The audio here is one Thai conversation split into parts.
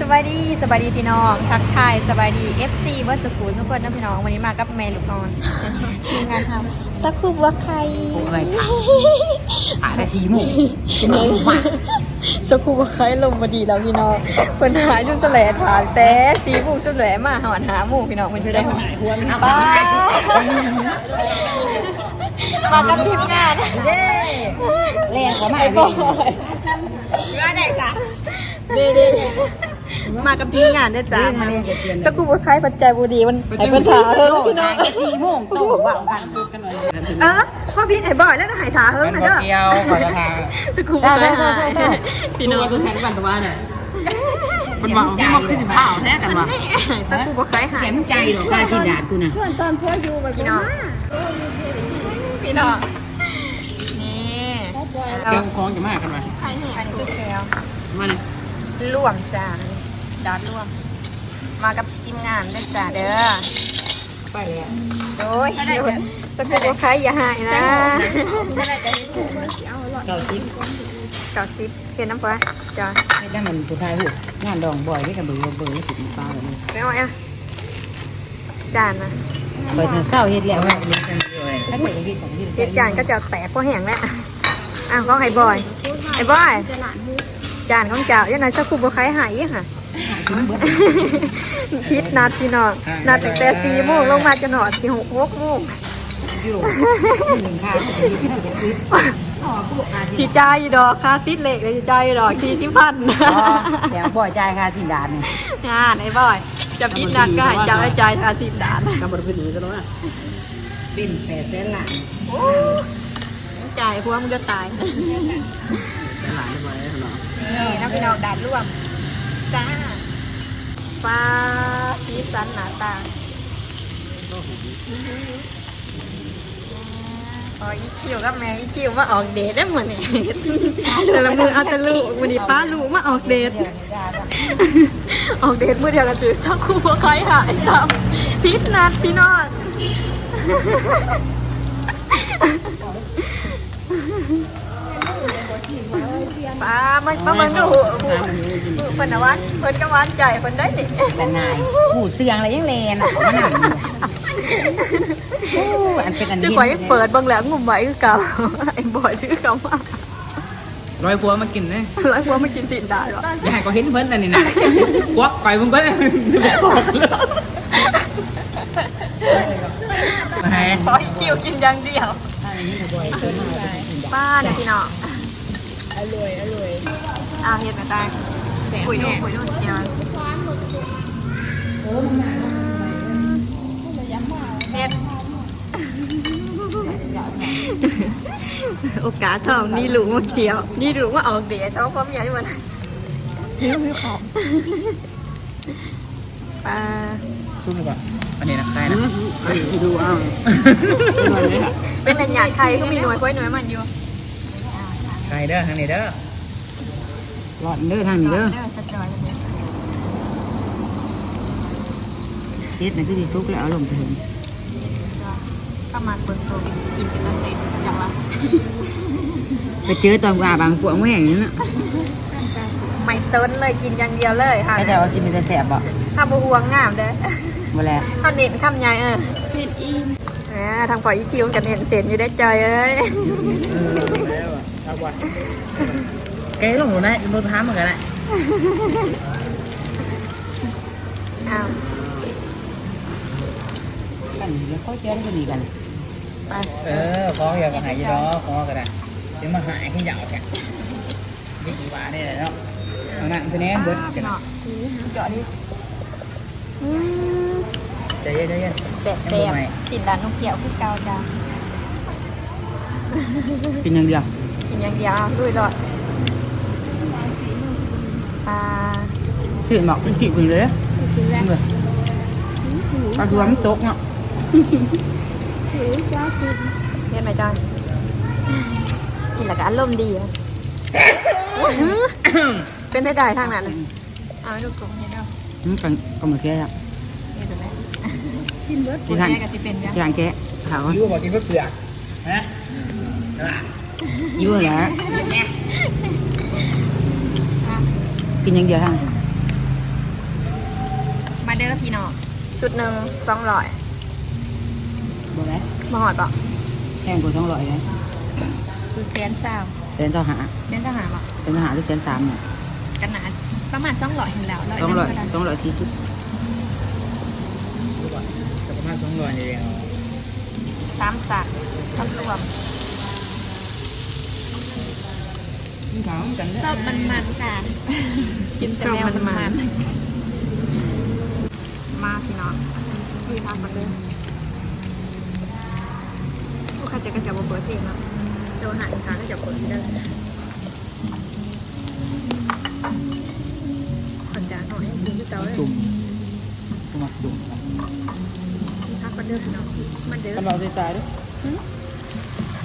สวัสดีสวัสดีพี่น้องทักทายสวัสดี FC เบิร์ตสกูลทุกคนนะพี่น้องวันนี้มากับแม่ลูกนอนทีมงานทำสักคูบัวไข่โอ้ยอ่านได้สี่โมงสี่โมงมากสักคูบัวไข่ลงมาดีแล้วพี่น้องปัญหาจุดแสลฐานแต่สีบุกจุดแหลมาหอนหาหมู่พี่น้องมันจะได้หอนป้ามากับทีมงานเด้แรงกว่ามาไอ้กบอยว่าไหนจ๊ะเด้ๆ มากับทีมงานด้วยจ้ามาเนี่ยสักคูบัวไข่ปัจจัยบุรีมันไอ้ปัญหาเออพี่น้องสี่โมงโตว่างกันเออพ่อพี่ไอ้บอยแล้วก็หายถาเฮิงมันนะบ่เด้อเกี่ยวขอจะทางจะคุมใช่ใช่ใช่ใช่ใช่พี่น้องตัวแสนกันตัวเนี่ยมันบอกมันบอกคือสิบห้าแน่กันวะจะกูบอกขายหายแสนใจหรอกว่าสิดากูน่ะพี่น้องพี่น้องนี่เสียงคล้องจะมากกันมาอันนี้คือแคลมาเนี่ยร่วมจ้า ดาดร่วม มากับทีมงานด้วยจ้าเด้อไปเลยโอ้ยจะกูบอกขายอย่าหายนะเก้าสิบเก้าสิบเห็นน้ำฟ้าจ้าไม่ได้มันผู้ชายหูงานดองบ่อยนี่กันเบื่อเบื่อสิบปลาแบบนี้ไม่เอาอะจานนะเปิดเศร้าเฮ็ดแล้วถ้าเกิดที่ของที่เฮ็ดจานก็จะแตกเพราะแห้งแล้วอ้าวก็ไอ้บอยไอ้บอยจานของเจ้ายังไงสักกูบอกขายหายอีกค่ะ คิดนัดพี่น้องนัดตั้งแต่สี่โมงลงมาจนหอดสี่หกหกโมงอยู่หนึ่งค่ะสีใจายอยู่ดอกค่าติดเหล็กเลยสีใจายอยู่ดอกสี่สิบพันเดี๋ยวบ่อยใจค่ะสิดานนี่งานไอ้บอยจะพิดนัดก็ให้เจ้าให้ใจายค่าสิบดานกำบัดพื้นนี้ก็แล้วเป็นแปดแสนล้านจ่ายพวกมึงจะตายแสนล้านได้บ่อยแล้วเนาะนี่นะพี่น้องดานร่วมจ้า ฟ้าสีสันหนาตาพออีคิวกับแม่อีคิวมาออกเดทได้เหมือนนี่แต่ละมือเอาแต่ลูกวันนี้ป้าลูกมาออกเดทออกเดทมือเดียวกันจืดสักคู่พอใครหายซ้ำพิษนัดพี่น้อง ป้ามันป้ามันดูเพิ่นนะวันเพิ่นก็หวานใจเพิ่นได้นี่แต่นายหูเสียงอะไรยังแลนอะมันหนักอันเป็นอันจะนี้ไว้เปิดเบางแล้วงุ่มไว้คือเก่าไอ้บอยชื่อเขามาร้อยพัวมากินเนี่ยแล้วว่ามันกินติดได้หรออย่าให้ก็เห็นเพิ่นอันนี้นะกวักไปเพิ่นเพิ่นแหมขอให้คิวกินอย่างเดียวป้าเนี่ยพี่น้อง อร่อย อร่อยอ่าเฮ็ดมาตายคุยดูคุยดูเดียวเฮ็ดโอกาสทองนี่รู้มาเกี่ยว นี่รู้ว่าออกเดียท้องพร้อมใหญ่มันนี่ไม่ออกปลาสู้ดีกว่าอันนี้นะใครนะดูเอาเป็นอันใหญ่ไทยก็มีหน่วยกล้วยหน่วยมันอยู่ ใครเด้อทางนี้เด้อหลอดเด้อทางนี้เด้อเด้อสะจอยเลยเฮ็ดนั่นคือที่ซุกแล้วเอาลงไปถึงประมาณเปิดตัวกินเป็นตั้งแต่จังหวะไปเจอตอนว่าบางพวกแม่งนี่นะไม่เซิร์นเลยกินอย่างเดียวเลยค่ะไม่ได้ว่ากินมีแต่แสบบ่ถ้าบัวงามเด้อบ่แล้วข้าวเหนียวข้าวใหญ่เออเน็ตอิ่มอ่าทางฝ่ายอีคิวกันเห็นเสร็จอยู่ได้จอยเอ้ยแกลงหนูนะรถพาเหมือนกันแหละอ้าวกันเดี๋ยวเขาเจอกันดีกันไปเออฟ้องอย่าก็หายยี่ดอกฟ้องก็ได้จะมาหายขึ้นยาวแกนี่กี่บาทนี่แหละเนาะเอาหนังตัวนี้เบิดกันเนาะเจาะดิ อืมใจเย็นใจเย็นแซ่บแซ่บกินร้านนกเกี่ยวคือเกาจ้ากินอย่างเดียวกินอย่างเดียวด้วยรอดปลาสื่อหมอกเป็นกี่คนเลยเมื่อปลาคือว่ามันตกเนาะเห็นไหมจอยกินแล้วก็อารมณ์ดีอะเป็นได้ได้ทางนั้นเลยเอาให้ดูกลมเห็นดูมันกันก็มาแก่ครับเห็นดูไหมที่ทางแม่ก็สิเป็นยังที่ทางแก่เขายูบอกกินเพื่อเปลือกนะ ยั่วแล้วกินอย่างเดียวทางเด้อพี่น้องชุดหนึ่งสองร้อยบ่ได้มาหอดปะแพงกว่าสองร้อยเลยชุดแสนเศร้าแสนต่อหาแสนทหารปะเป็นทหารหรือแสนสามเนี่ยกันหนาประมาณสองร้อยเห็นแล้วสองร้อยหนึ่สองร้อยสี่สิบแต่ประมาณสองร้อยเดียวสามสัตว์ทั้งรวม กินข้าวกันชอบมันมันค่ะ กินแต่แมวมันมันมาพี่น้องพี่ทำกันเลยลูกค้าจะกระจับเปิดเองเนาะโดนหาอีกครั้งก็จะเปิดที่ได้คนจานหน่อยให้กินที่เตาเลยจุ่มตัวมักจุ่มพักกันเด้อพี่น้องมันเด้อ กำลังจะตายด้วย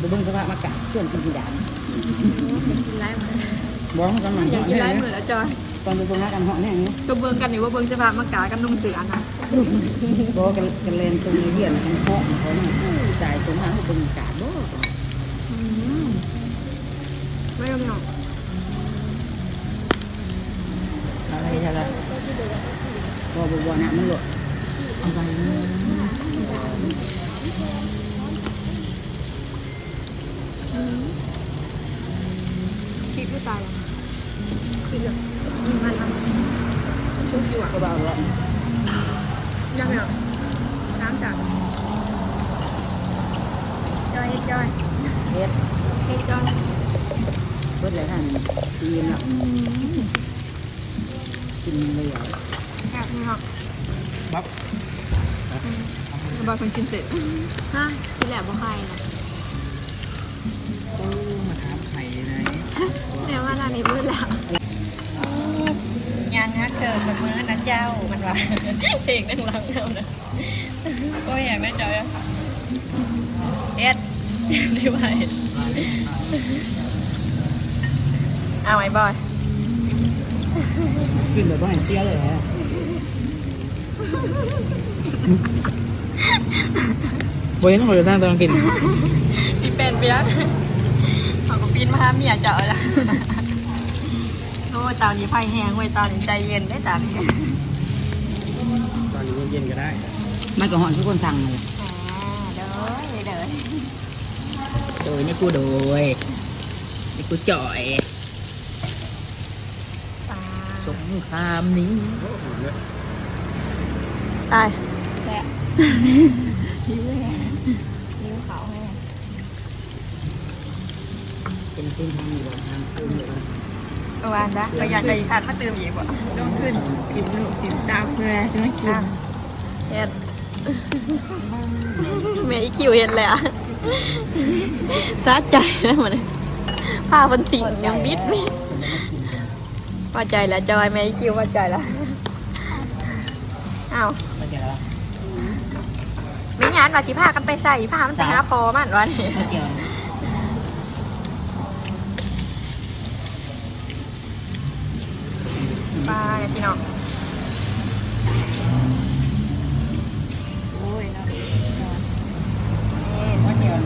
ดูเบิ้งสภาพอากาศช่วงกินสีดกินไล่มาำ บ้องกำลังอเหยากาะกินแน่ไล่เนี่ยเหมือนแล้วจอยตอนดูตรงนั้นกันเหาะแน่เนี่ยก็เบิ่งกันอยู่ว่าเบิ่งจะพามากากันนุ่งเสือนะบอกกันกันเลนตรงนี้เหี้ยนะกันเหาะเขาเนี่ยจ่ายตรงนั้นให้เป็นอากาศบ่ไม่ต้องหนอกอะไรใช่ไหมบ่บ่บ่นะมันหลดเอาไป คิดผู้ตายแล้วคิดเลย มันทำชุบอยู่อะก็บ่เอาหรอกยังไงน้ำจากจอยจอยเฮ็ดเฮ้ยจอยเบิดเลยท่านกินแล้วกินเลยเหรอแอบนี่หรอกบับบอยคนกินเสร็จฮะกินแหลมบ่ใครนะโอ้มาถามไข่เลยแม่ว่าร้านนี้มืดแล้ว ยังฮักเกิดกับมือนะเจ้ามันว่าเพลงนั่งร้องเอานะก็อยากได้จอยอะเอ็ดดีไปเอาไหมบอยกินแบบว่าให้เสียเลยฮะบ่เห็นบ่ได้นั่งตอนกินพี่เป็นเปียกเขาก็ปีนมาหาเมียเจาะละ โอ้ยตอนนี้ไฟแห้งไว้ยตอนนี้ใจเย็นได้ตอนนี้ตอนนี้เย็นๆก็ได้มันก็หอนทุกคนสั่งเลยอ่าเด้อเด้อโดยนี่กูโดยนี่กูจ่อยปลาสงครามนี้ตายแล้ยิ้วเลยยิ้วเขาให้เป็นเส้นทางอยู่บนทางขึ้นอยู่บน เออวานนะเราอยากจะอีกทันมาเติมอีกบ่ลงขึ้นกินหนูกินดาวเพื่อจะไม่กินเฮ็ดแม่อีคิวเห็นเลยอะสะใจแล้วมันผ้าบนสิ่งยังบิดไม่พอใจแล้วจอยแม่อีคิวพอใจแล้วอ้าวไม่ใช่แล้วไม่งานว่าสิพากันไปใส่ผ้ามันไปหาพอมันวะนี่ ไม่เกี่ยว ปลาเนี่ยพี่น้องโอ้ยเนาะนี่ไม่เกี่ยว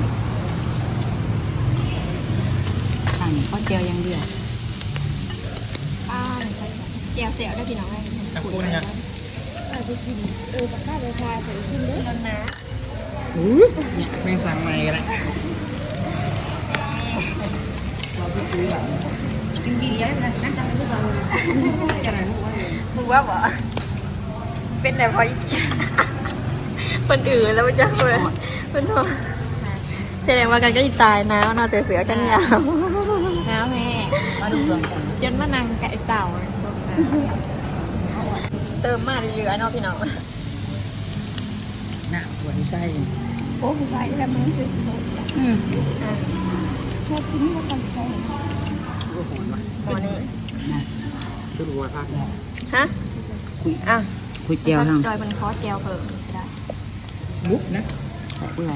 สั่งข้าวเจียวอย่างเดียวป้าเจียวเสียวได้พี่น้องไงตะกูเนี่ยเออปากกาเลยค่ะใส่ขึ้นเด้อนะเนี่ยแม่งสั่งใหม่กันแล้วจริงๆแล้วนั่นจะไม่รู้ว่าจะอะไรรู้ว่า มึงว่าบ่เป็นแต่พออีกคนอื่นแล้วมันจะเพื่อนเพื่อนโทษแสดงว่ากันก็ตายนะนอนเสือๆกันยาวน้ำแม่มาดูเรื่องก่อนจนมานั่งไก่เต่าเติมมาเยอะๆเนาะพี่น้องหน้าหัวที่ไส้โอ้ผู้ชายที่ทำมือคืออืมแค่ทิ้งแล้วกันใช่ก็โหดว่ะ หมอนี่ชุดวัวภาคเนี่ยฮะอะคุยเจียวทางจอยมันคอเจียวเพิ่มได้มุกนะใส่ผู้ใด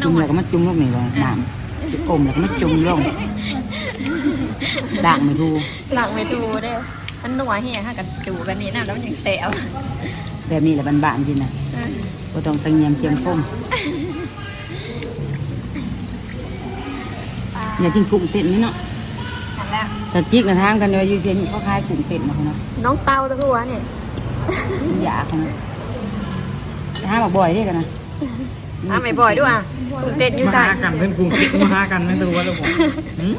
นจุ่มวแล้วดก็มาจุ่มลงนี่เลยน้ำจุ่มอมแล้วก็มาจุ่มลงด่างไม่รู้หลังไม่ดูเด้อมันหนัวเฮียค่ะกับจูกันนี่นะแล้วมันยังแสบแบบนี้แหละบ้านๆจริงนะก็ต้องตังเงียมเจียมคม เนี่ยจริงกุ้งเต้นนี่เนาะหันแล้วแต่จิกนะทางกันเลยอยู่เพียงเขาคายกุ้งเต้นนะเนาะน้องเตาตะกัวเนี่ยอยากนะหาบอกบ่อยเด้กันนะอะไม่บ่อยด้วยอะกุ้งเต้นอยู่มาใส่หากันเพื่อนกรุงมาหากันไม่ตัวแล้วผมหืม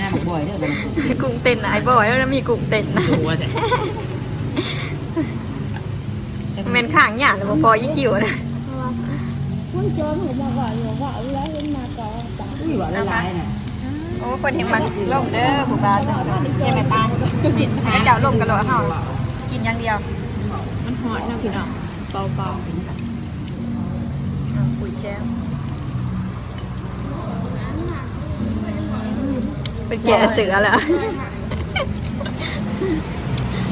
หาบอกบ่อยเด้กันนะกุ้งเต้นนะไอ้บ่อยแล้วมีกุ้งเต้นนะตัวแต่เมนข้างหยาหรือบ่พอยี่คิวนะอุ้ยว่าละลายน่ะ โอ้คนเห็นมันล่มเด้อผู้บ้านเยังไงตากินเจ้าล่มกันเลยเฮากินอย่างเดียว มันหอดนะพี่น้องเบาอะปุ๋ยแจ้วเป็นแกะเสือแล้วๆ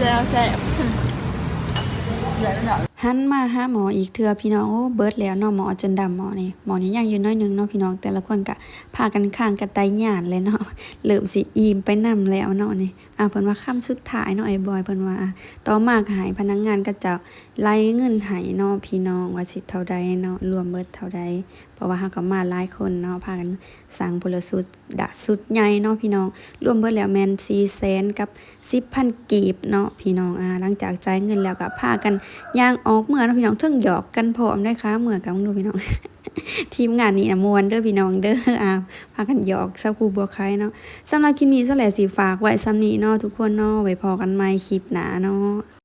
แล้วแซ่บ หันมาหาหมออีกเทื่อพี่น้องโอ้เบิร์ดแล้วเนาะหมอจนดำหมอนี่หมอนี่ยังอยู่น้อยนึงเนาะพี่น้องแต่ละคนก็พากันข้างกันไตหยานเลยเนาะเริ่มสิอิ่มไปนํแล้วเนาะนี่อะเพิ่นว่าค่ำสุดท้ายเนาะไอ้บอยเพิ่นว่าต่อมาก็ให้พนักงานก็จะไล่เงินให้เนาะพี่น้องว่าสิเท่าใดเนาะรวมเบิดเท่าใดเพราะว่าเฮาก็มาหลายคนเนาะพากันสั่งพลสุดดะสุดใหญ่เนาะพี่น้องรวมเบิดแล้วแมน400,000กับ10,000กีบเนาะพี่น้องอ่าหลังจากจ่ายเงินแล้วก็พากันย่างออกเมื่อนะพี่น้องเทิงหยอกกันพร้อมได้ค่ะเมื่อกับดูพี่น้อง ทีมงานนี้นะมวนเด้อพี่น้องเด้ออาพากันหยอกเซาคูบัวไข่เนาะสำหรับคลิปนี้สแหลสีฝากไว้ซ้ำนี้เนาะทุกคนเนาะไว้พอกันใหม่คลิปหนาเนาะ